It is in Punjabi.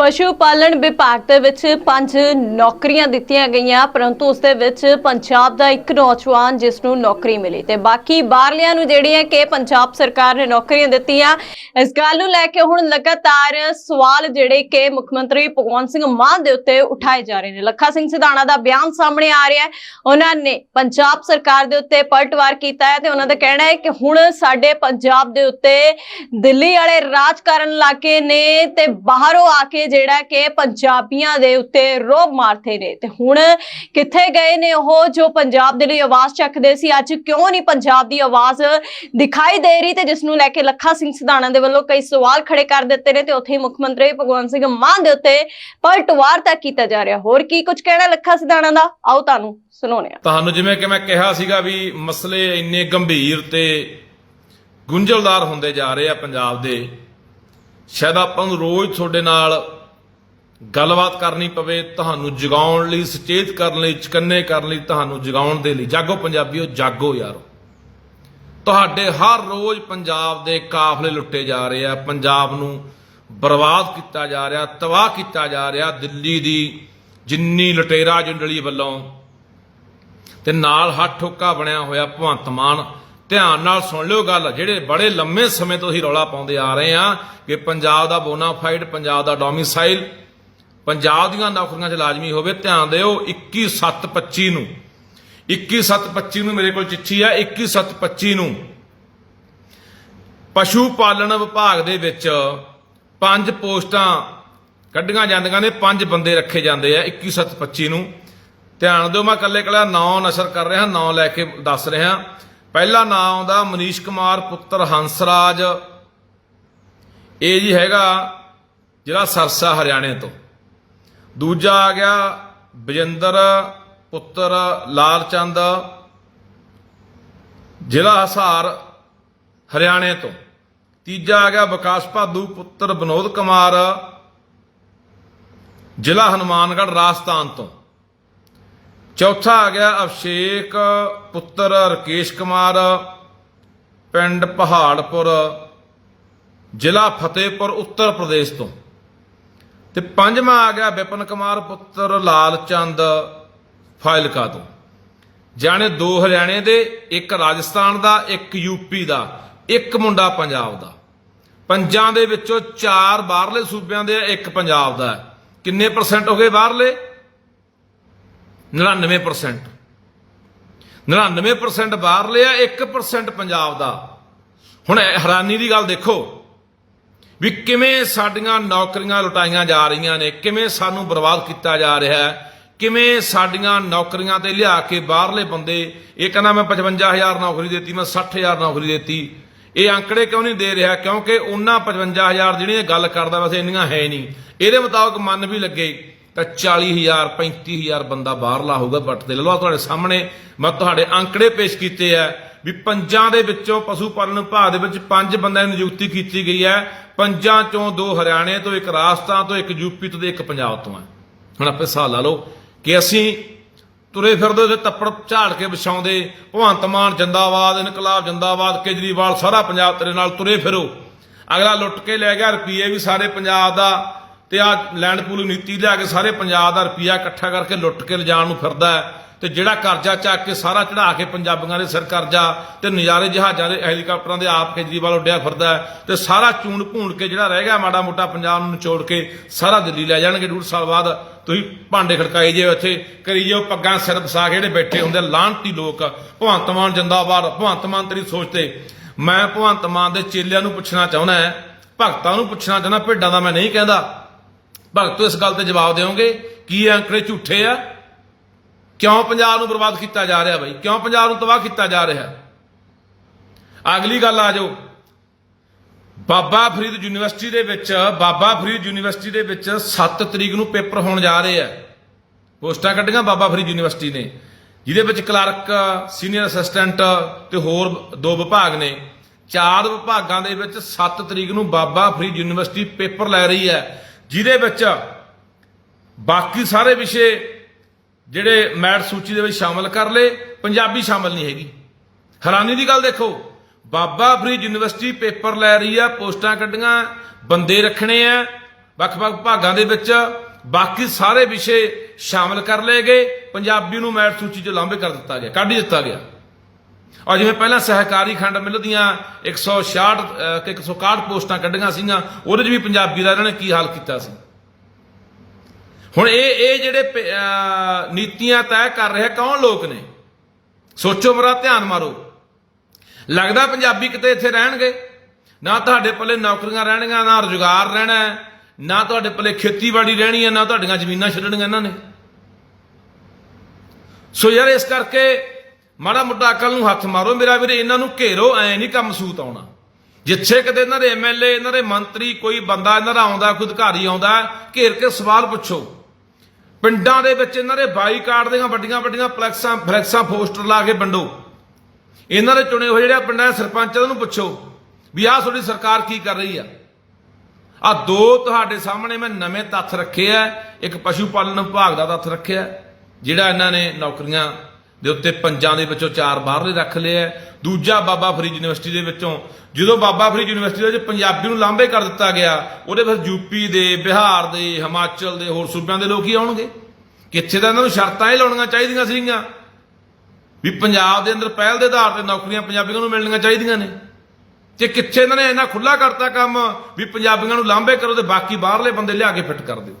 ਪਸ਼ੂ ਪਾਲਣ ਵਿਭਾਗ ਦੇ ਵਿੱਚ ਪੰਜ ਨੌਕਰੀਆਂ ਦਿੱਤੀਆਂ ਗਈਆਂ, ਪਰੰਤੂ ਉਸ ਦੇ ਵਿੱਚ ਪੰਜਾਬ ਦਾ ਇੱਕ ਨੌਜਵਾਨ ਜਿਸ ਨੂੰ ਨੌਕਰੀ ਮਿਲੀ ਤੇ ਬਾਕੀ ਬਾਹਰਲਿਆਂ ਨੂੰ ਜਿਹੜੀਆਂ ਕਿ ਪੰਜਾਬ ਸਰਕਾਰ ਨੇ ਨੌਕਰੀਆਂ ਦਿੱਤੀਆਂ। ਇਸ ਗੱਲ ਨੂੰ ਲੈ ਕੇ ਹੁਣ ਲਗਾਤਾਰ ਸਵਾਲ ਜਿਹੜੇ ਕਿ ਮੁੱਖ ਮੰਤਰੀ ਭਗਵੰਤ ਸਿੰਘ ਮਾਨ ਦੇ ਉੱਤੇ ਉਠਾਏ ਜਾ ਰਹੇ ਨੇ। ਲੱਖਾ ਸਿੰਘ ਸਿਧਾਣਾ ਦਾ ਬਿਆਨ ਸਾਹਮਣੇ ਆ ਰਿਹਾ ਹੈ। ਉਹਨਾਂ ਨੇ ਪੰਜਾਬ ਸਰਕਾਰ ਦੇ ਉੱਤੇ ਪਲਟਵਾਰ ਕੀਤਾ ਹੈ ਤੇ ਉਹਨਾਂ ਦਾ ਕਹਿਣਾ ਹੈ ਕਿ ਹੁਣ ਸਾਡੇ ਪੰਜਾਬ ਦੇ ਉੱਤੇ ਦਿੱਲੀ ਵਾਲੇ ਰਾਜ ਕਰਨ ਲੱਗੇ ਨੇ ਤੇ ਬਾਹਰੋਂ ਆ ਕੇ ਜਿਹੜਾ ਕਿ ਪੰਜਾਬੀਆਂ ਦੇ ਉੱਤੇ ਰੋਬ ਮਾਰਦੇ ਨੇ। ਤੇ ਹੁਣ ਕਿੱਥੇ ਗਏ ਨੇ ਉਹ ਜੋ ਪੰਜਾਬ ਦੇ ਲਈ ਆਵਾਜ਼ ਚੱਕਦੇ ਸੀ? ਅੱਜ ਕਿਉਂ ਨਹੀਂ ਪੰਜਾਬ ਦੀ ਆਵਾਜ਼ ਦਿਖਾਈ ਦੇ ਰਹੀ ਤੇ ਜਿਸ ਨੂੰ ਲੈ ਕੇ ਲੱਖਾ ਸਿੰਘ ਸਿਧਾਣਾ ਦੇ ਵੱਲੋਂ ਕਈ ਸਵਾਲ ਖੜੇ ਕਰ ਦਿੱਤੇ ਨੇ ਤੇ ਉੱਥੇ ਹੀ ਮੁੱਖ ਮੰਤਰੀ ਭਗਵੰਤ ਸਿੰਘ ਮਾਨ ਦੇ ਉੱਤੇ ਪਲਟਵਾਰ ਤੱਕ ਕੀਤਾ ਜਾ ਰਿਹਾ। ਹੋਰ ਕੀ ਕੁਝ ਕਹਿਣਾ ਲੱਖਾ ਸਿਧਾਣਾ ਦਾ? ਆਓ ਤੁਹਾਨੂੰ ਸੁਣਾਉਂਦੇ ਹਾਂ। ਤੁਹਾਨੂੰ ਜਿਵੇਂ ਕਿ ਮੈਂ ਕਿਹਾ ਸੀਗਾ ਵੀ ਮਸਲੇ ਇੰਨੇ ਗੰਭੀਰ ਤੇ ਗੁੰਝਲਦਾਰ ਹੁੰਦੇ ਜਾ ਰਹੇ ਆ ਪੰਜਾਬ ਦੇ, ਸ਼ਾਇਦ ਆਪਾਂ ਨੂੰ ਰੋਜ਼ ਤੁਹਾਡੇ ਨਾਲ ਗੱਲਬਾਤ ਕਰਨੀ ਪਵੇ, ਤੁਹਾਨੂੰ ਜਗਾਉਣ ਲਈ, ਸੁਚੇਤ ਕਰਨ ਲਈ, ਚਕੰਨੇ ਕਰਨ ਲਈ ਤੁਹਾਨੂੰ ਜਗਾਉਣ ਦੇ ਲਈ। ਜਾਗੋ ਪੰਜਾਬੀਓ, ਜਾਗੋ ਯਾਰੋ। ਤੁਹਾਡੇ ਹਰ ਰੋਜ਼ ਪੰਜਾਬ ਦੇ ਕਾਫਲੇ ਲੁੱਟੇ ਜਾ ਰਹੇ ਆ। ਪੰਜਾਬ ਨੂੰ ਬਰਬਾਦ ਕੀਤਾ ਜਾ ਰਿਹਾ, ਤਬਾਹ ਕੀਤਾ ਜਾ ਰਿਹਾ ਦਿੱਲੀ ਦੀ ਜਿੰਨੀ ਲੁਟੇਰਾ ਜੰਡਲੀ ਵੱਲੋਂ। ਤੇ ਨਾਲ ਹੱਥ ਠੋਕਾ ਬਣਿਆ ਹੋਇਆ ਭਗਵੰਤ ਮਾਨ। ਧਿਆਨ ਨਾਲ ਸੁਣ ਲਿਓ ਗੱਲ, ਜਿਹੜੇ ਬੜੇ ਲੰਮੇ ਸਮੇਂ ਤੋਂ ਹੀ ਰੌਲਾ ਪਾਉਂਦੇ ਆ ਰਹੇ ਆ ਕਿ ਪੰਜਾਬ ਦਾ ਬੋਨਾਫਾਈਡ, ਪੰਜਾਬ ਦਾ ਡੋਮਿਸਾਈਲ ਪੰਜਾਬ ਦੀਆਂ ਨੌਕਰੀਆਂ 'ਚ ਲਾਜ਼ਮੀ ਹੋਵੇ, ਧਿਆਨ ਦਿਓ 21725 ਨੂੰ। 21725 ਨੂੰ ਮੇਰੇ ਕੋਲ ਚਿੱਠੀ ਆ 21725 ਨੂੰ। ਪਸ਼ੂ ਪਾਲਣ ਵਿਭਾਗ ਦੇ ਵਿੱਚ ਪੰਜ ਪੋਸਟਾਂ ਕੱਢੀਆਂ ਜਾਂਦੀਆਂ ਨੇ, ਪੰਜ ਬੰਦੇ ਰੱਖੇ ਜਾਂਦੇ ਆ 21725 ਨੂੰ। ਧਿਆਨ ਦਿਓ, ਮੈਂ ਇਕੱਲੇ ਇਕੱਲਾ ਨਾਂ ਨਸ਼ਰ ਕਰ ਰਿਹਾ, ਨਾਂ ਲੈ ਕੇ ਦੱਸ ਰਿਹਾ। ਪਹਿਲਾ ਨਾਂ ਆਉਂਦਾ ਮਨੀਸ਼ ਕੁਮਾਰ, ਪੁੱਤਰ ਹੰਸਰਾਜ। ਇਹ ਜੀ ਹੈਗਾ ਜਿਹੜਾ ਸਰਸਾ, ਹਰਿਆਣੇ ਤੋਂ। ਦੂਜਾ ਆ ਗਿਆ ਬਜਿੰਦਰ, ਪੁੱਤਰ ਲਾਲ ਚੰਦ, ਜ਼ਿਲ੍ਹਾ ਹਸਾਰ, ਹਰਿਆਣੇ ਤੋਂ। ਤੀਜਾ ਆ ਗਿਆ ਵਿਕਾਸ ਭਾਦੂ, ਪੁੱਤਰ ਵਿਨੋਦ ਕੁਮਾਰ, ਜ਼ਿਲ੍ਹਾ ਹਨੂਮਾਨਗੜ੍ਹ, ਰਾਜਸਥਾਨ ਤੋਂ। ਚੌਥਾ ਆ ਗਿਆ ਅਭਿਸ਼ੇਕ, ਪੁੱਤਰ ਰਕੇਸ਼ ਕੁਮਾਰ, ਪਿੰਡ ਪਹਾੜਪੁਰ, ਜ਼ਿਲ੍ਹਾ ਫਤਿਹਪੁਰ, ਉੱਤਰ ਪ੍ਰਦੇਸ਼ ਤੋਂ। ਤੇ ਪੰਜਵਾਂ ਆ ਗਿਆ ਵਿਪਨ ਕੁਮਾਰ ਪੁੱਤਰ ਲਾਲ ਚੰਦ ਫਾਇਲਕਾ ਤੋਂ। ਜਾਣੇ ਦੋ ਹਰਿਆਣੇ ਦੇ, ਇੱਕ ਰਾਜਸਥਾਨ ਦਾ, ਇੱਕ ਯੂਪੀ ਦਾ, ਇੱਕ ਮੁੰਡਾ ਪੰਜਾਬ ਦਾ। ਪੰਜਾਂ ਦੇ ਵਿੱਚੋਂ ਚਾਰ ਬਾਹਰਲੇ ਸੂਬਿਆਂ ਦੇ ਇੱਕ ਪੰਜਾਬ ਦਾ। ਕਿੰਨੇ ਪਰਸੈਂਟ ਹੋ ਗਏ ਬਾਹਰਲੇ? 99% 99% ਬਾਹਰਲੇ ਆ 1% ਪੰਜਾਬ ਦਾ। ਹੁਣ ਹੈਰਾਨੀ ਦੀ ਗੱਲ ਦੇਖੋ। ਵੀ ਕਿਵੇਂ ਸਾਡੀਆਂ ਨੌਕਰੀਆਂ ਲੁਟਾਈਆਂ ਜਾ ਰਹੀਆਂ ਨੇ, ਕਿਵੇਂ ਸਾਨੂੰ ਬਰਬਾਦ ਕੀਤਾ ਜਾ ਰਿਹਾ ਹੈ, ਕਿਵੇਂ ਸਾਡੀਆਂ ਨੌਕਰੀਆਂ ਤੇ ਲਿਆ ਕੇ ਬਾਹਰਲੇ ਬੰਦੇ, ਇਹ ਕਹਿੰਦਾ ਮੈਂ 55000 ਨੌਕਰੀ ਦਿੱਤੀ, ਮੈਂ 60000 ਨੌਕਰੀ ਦਿੱਤੀ। ਇਹ ਅੰਕੜੇ ਕਿਉਂ ਨਹੀਂ ਦੇ ਰਿਹਾ? ਕਿਉਂਕਿ ਉਹਨਾਂ 55000 ਜਿਹੜੀਆਂ ਗੱਲ ਕਰਦਾ ਵੈਸੇ ਇੰਨੀਆਂ ਹੈ ਨਹੀਂ। ਇਹਦੇ ਮੁਤਾਬਕ ਮੰਨ ਵੀ ਲੱਗੇ, ਤਾਂ 40000 35000 ਬੰਦਾ ਬਾਹਰਲਾ ਹੋਊਗਾ ਬੱਟ ਤੇ। ਲਓ ਤੁਹਾਡੇ ਸਾਹਮਣੇ, ਮੈਂ ਤੁਹਾਡੇ ਅੰਕੜੇ ਪੇਸ਼ ਕੀਤੇ ਆ ਵੀ ਪੰਜਾਂ ਦੇ ਵਿੱਚੋਂ ਪਸ਼ੂ ਪਾਲਣ ਵਿਭਾਗ ਦੇ ਵਿੱਚ ਪੰਜ ਬੰਦਿਆਂ ਦੀ ਨਿਯੁਕਤੀ ਕੀਤੀ ਗਈ ਹੈ। ਪੰਜਾਂ ਚੋਂ ਦੋ ਹਰਿਆਣੇ ਤੋਂ, ਇੱਕ ਰਾਜਸਥਾਨ ਤੋਂ, ਇੱਕ ਯੂਪੀ ਤੋਂ ਤੇ ਇੱਕ ਪੰਜਾਬ ਤੋਂ ਹੈ। ਹੁਣ ਆਪੇ ਹਿਸਾਬ ਲਾ ਲਓ ਕਿ ਅਸੀਂ ਤੁਰੇ ਫਿਰਦੇ ਤੇ ਤੱਪੜ ਝਾੜ ਕੇ ਵਿਛਾਉਂਦੇ ਭਗਵੰਤ ਮਾਨ ਜਿੰਦਾਬਾਦ, ਇਨਕਲਾਬ ਜਿੰਦਾਬਾਦ, ਕੇਜਰੀਵਾਲ ਸਾਰਾ ਪੰਜਾਬ ਤੇਰੇ ਨਾਲ ਤੁਰੇ ਫਿਰੋ। ਅਗਲਾ ਲੁੱਟ ਕੇ ਲੈ ਗਿਆ ਰੁਪਈਏ ਵੀ ਸਾਰੇ ਪੰਜਾਬ ਦਾ ਤੇ ਆ ਲੈਂਡ ਪੂਲ ਨੀਤੀ ਲਿਆ ਕੇ ਸਾਰੇ ਪੰਜਾਬ ਦਾ ਰੁਪਈਆ ਇਕੱਠਾ ਕਰਕੇ ਲੁੱਟ ਕੇ ਲਿਜਾਣ ਨੂੰ ਫਿਰਦਾ ਹੈ। ਤੇ ਜਿਹੜਾ ਕਰਜ਼ਾ ਚੱਕ ਕੇ ਸਾਰਾ ਚੜਾ ਕੇ ਪੰਜਾਬੀਆਂ ਦੇ ਸਿਰ ਕਰਜ਼ਾ ਤੇ ਨਜ਼ਾਰੇ ਜਹਾਜ਼ਾਂ ਦੇ ਹੈਲੀਕਾਪਟਰਾਂ ਦੇ ਆਪ ਕੇਜਰੀਵਾਲ ਉੱਡਿਆ ਫਿਰਦਾ ਤੇ ਸਾਰਾ ਚੂਣ ਭੂਣ ਕੇ ਜਿਹੜਾ ਰਹਿ ਗਿਆ ਮਾੜਾ ਮੋਟਾ ਪੰਜਾਬ ਨੂੰ ਨਿਚੋੜ ਕੇ ਸਾਰਾ ਦਿੱਲੀ ਲੈ ਜਾਣਗੇ। ਡੂਢ ਸਾਲ ਬਾਅਦ ਤੁਸੀਂ ਭਾਂਡੇ ਖੜਕਾਈ ਜੇ ਇੱਥੇ ਕਰੀ ਜਾਓ ਪੱਗਾਂ ਸਿਰ ਵਸਾ ਕੇ ਜਿਹੜੇ ਬੈਠੇ ਹੁੰਦੇ ਲਾਂਟੀ ਲੋਕ, ਭਗਵੰਤ ਮਾਨ ਜਿੰਦਾਬਾਦ, ਭਗਵੰਤ ਮਾਨ ਤੇਰੀ ਸੋਚ ਤੇ। ਮੈਂ ਭਗਵੰਤ ਮਾਨ ਦੇ ਚੇਲਿਆਂ ਨੂੰ ਪੁੱਛਣਾ ਚਾਹੁੰਦਾ ਹੈ, ਭਗਤਾਂ ਨੂੰ ਪੁੱਛਣਾ ਚਾਹੁੰਦਾ, ਭੇਡਾਂ ਦਾ ਮੈਂ ਨਹੀਂ ਕਹਿੰਦਾ। ਭਗਤੋ ਇਸ ਗੱਲ ਤੇ ਜਵਾਬ ਦਿਓਗੇ, ਕੀ ਅੰਕੜੇ ਝੂਠੇ ਆ? ਕਿਉਂ ਪੰਜਾਬ ਨੂੰ ਬਰਬਾਦ ਕੀਤਾ ਜਾ ਰਿਹਾ ਬਾਈ? ਕਿਉਂ ਪੰਜਾਬ ਨੂੰ ਤਬਾਹ ਕੀਤਾ ਜਾ ਰਿਹਾ? ਅਗਲੀ ਗੱਲ ਆ ਜਾਓ। ਬਾਬਾ ਫਰੀਦ ਯੂਨੀਵਰਸਿਟੀ ਦੇ ਵਿੱਚ, ਬਾਬਾ ਫਰੀਦ ਯੂਨੀਵਰਸਿਟੀ ਦੇ ਵਿੱਚ 7 ਤਰੀਕ ਨੂੰ ਪੇਪਰ ਹੋਣ ਜਾ ਰਹੇ ਆ। ਪੋਸਟਾਂ ਕੱਢੀਆਂ ਬਾਬਾ ਫਰੀਦ ਯੂਨੀਵਰਸਿਟੀ ਨੇ। ਜਿਹਦੇ ਵਿੱਚ ਕਲਰਕ, ਸੀਨੀਅਰ ਅਸਿਸਟੈਂਟ ਤੇ ਹੋਰ ਦੋ ਵਿਭਾਗ ਨੇ। ਚਾਰ ਵਿਭਾਗਾਂ ਦੇ ਵਿੱਚ 7 ਤਰੀਕ ਨੂੰ ਬਾਬਾ ਫਰੀਦ ਯੂਨੀਵਰਸਿਟੀ ਪੇਪਰ ਲੈ ਰਹੀ ਹੈ। ਜਿਹਦੇ ਵਿੱਚ ਬਾਕੀ ਸਾਰੇ ਵਿਸ਼ੇ ਜਿਹੜੇ ਮੈਟ ਸੂਚੀ ਦੇ ਵਿੱਚ ਸ਼ਾਮਲ ਕਰ ਲਏ ਪੰਜਾਬੀ ਸ਼ਾਮਲ ਨਹੀਂ ਹੈਗੀ। ਹੈਰਾਨੀ ਦੀ ਗੱਲ ਦੇਖੋ ਬਾਬਾ ਫਰੀਦ ਯੂਨੀਵਰਸਿਟੀ ਪੇਪਰ ਲੈ ਰਹੀ ਆ ਪੋਸਟਾਂ ਕੱਢੀਆਂ ਬੰਦੇ ਰੱਖਣੇ ਆ ਵੱਖ-ਵੱਖ ਭਾਗਾਂ ਦੇ ਵਿੱਚ ਬਾਕੀ ਸਾਰੇ ਵਿਸ਼ੇ ਸ਼ਾਮਲ ਕਰ ਲਏ ਗਏ ਪੰਜਾਬੀ ਨੂੰ ਮੈਟ ਸੂਚੀ 'ਚ ਲਾਂਭੇ ਕਰ ਦਿੱਤਾ ਗਿਆ ਕੱਢ ਦਿੱਤਾ ਗਿਆ। ਔਰ ਜਿਵੇਂ ਪਹਿਲਾਂ ਸਹਿਕਾਰੀ ਖੰਡ ਮਿੱਲ ਦੀਆਂ 166 ਅਹ, ਕਿ 161 ਪੋਸਟਾਂ ਕੱਢੀਆਂ ਸੀਗੀਆਂ ਉਹਦੇ 'ਚ ਵੀ ਪੰਜਾਬੀ ਦਾ ਇਹਨਾਂ ਨੇ ਕੀ ਹਾਲ ਕੀਤਾ ਸੀ? ਹੁਣ ਇਹ ਇਹ ਜਿਹੜੇ ਪ- ਨੀਤੀਆਂ ਤੈਅ ਕਰ ਰਿਹਾ ਕੌਣ ਲੋਕ ਨੇ? ਸੋਚੋ ਮਰਾ ਧਿਆਨ ਮਾਰੋ। ਲੱਗਦਾ ਪੰਜਾਬੀ ਕਿਤੇ ਇੱਥੇ ਰਹਿਣਗੇ? ਨਾ ਤੁਹਾਡੇ ਪੱਲੇ ਨੌਕਰੀਆਂ ਰਹਿਣਗੀਆਂ, ਨਾ ਰੁਜ਼ਗਾਰ ਰਹਿਣਾ ਨਾ ਤੁਹਾਡੇ ਪੱਲੇ ਖੇਤੀਬਾੜੀ ਰਹਿਣੀ ਹੈ, ਨਾ ਤੁਹਾਡੀਆਂ ਜ਼ਮੀਨਾਂ ਛੱਡਣੀਆਂ ਇਹਨਾਂ ਨੇ। ਸੋ ਯਾਰ ਇਸ ਕਰਕੇ ਮਾੜਾ ਮੋਟਾ ਅਕਲ ਨੂੰ ਹੱਥ ਮਾਰੋ। ਮੇਰਾ ਵੀਰੇ, ਇਹਨਾਂ ਨੂੰ ਘੇਰੋ, ਐ ਨਹੀਂ ਕੰਮ ਸੂਤ ਆਉਣਾ। ਜਿੱਥੇ ਕਿਤੇ ਇਹਨਾਂ ਦੇ ਐਮਐਲਏ ਇਹਨਾਂ ਦੇ ਮੰਤਰੀ, ਕੋਈ ਬੰਦਾ ਇਹਨਾਂ ਦਾ ਆਉਂਦਾ ਕੋਈ ਅਧਿਕਾਰੀ ਆਉਂਦਾ, ਘੇਰ ਕੇ ਸਵਾਲ ਪੁੱਛੋ। ਪਿੰਡਾਂ ਦੇ ਵਿੱਚ ਇਹਨਾਂ ਦੇ ਬਾਈਕਾਟ ਦੀਆਂ ਵੱਡੀਆਂ ਵੱਡੀਆਂ ਫਲੈਕਸਾਂ ਫਲੈਕਸਾਂ ਪੋਸਟਰ ਲਾ ਕੇ ਵੰਡੋ। ਇਹਨਾਂ ਦੇ ਚੁਣੇ ਹੋਏ ਜਿਹੜੇ ਪਿੰਡਾਂ ਦੇ ਸਰਪੰਚ ਨੂੰ ਪੁੱਛੋ ਵੀ ਆਹ ਤੁਹਾਡੀ ਸਰਕਾਰ ਕੀ ਕਰ ਰਹੀ ਆ? ਆ ਦੋ ਤੁਹਾਡੇ ਸਾਹਮਣੇ ਮੈਂ ਨਵੇਂ ਤੱਥ ਰੱਖੇ ਆ, ਇੱਕ ਪਸ਼ੂ ਪਾਲਣ ਵਿਭਾਗ ਦਾ ਤੱਥ ਰੱਖਿਆ, ਜਿਹੜਾ ਇਹਨਾਂ ਨੇ ਨੌਕਰੀਆਂ ਦੇ ਉੱਤੇ ਪੰਜਾਂ ਦੇ ਵਿੱਚੋਂ ਚਾਰ ਬਾਹਰਲੇ ਰੱਖ ਲਿਆ ਦੂਜਾ ਬਾਬਾ ਫਰੀਦ ਯੂਨੀਵਰਸਿਟੀ ਦੇ ਵਿੱਚੋਂ, ਜਦੋਂ ਬਾਬਾ ਫਰੀਦ ਯੂਨੀਵਰਸਿਟੀ ਦੇ ਵਿੱਚ ਪੰਜਾਬੀ ਨੂੰ ਲਾਂਭੇ ਕਰ ਦਿੱਤਾ ਗਿਆ, ਉਹਦੇ ਫਿਰ ਯੂਪੀ ਦੇ, ਬਿਹਾਰ ਦੇ, ਹਿਮਾਚਲ ਦੇ, ਹੋਰ ਸੂਬਿਆਂ ਦੇ ਲੋਕ ਹੀ ਆਉਣਗੇ। ਕਿੱਥੇ ਤਾਂ ਇਹਨਾਂ ਨੂੰ ਸ਼ਰਤਾਂ ਹੀ ਲਾਉਣੀਆਂ ਚਾਹੀਦੀਆਂ ਸੀਗੀਆਂ। ਵੀ ਪੰਜਾਬ ਦੇ ਅੰਦਰ ਪਹਿਲ ਦੇ ਆਧਾਰ ਤੇ ਨੌਕਰੀਆਂ ਪੰਜਾਬੀਆਂ ਨੂੰ ਮਿਲਣੀਆਂ ਚਾਹੀਦੀਆਂ ਨੇ। ਤੇ ਕਿੱਥੇ ਇਹਨਾਂ ਨੇ ਇੰਨਾ ਖੁੱਲਾ ਕਰਤਾ ਕੰਮ, ਵੀ ਪੰਜਾਬੀਆਂ ਨੂੰ ਲਾਂਭੇ ਕਰੋ ਤੇ ਬਾਕੀ ਬਾਹਰਲੇ ਬੰਦੇ ਲਿਆ ਕੇ ਫਿੱਟ ਕਰ ਦਿਓ।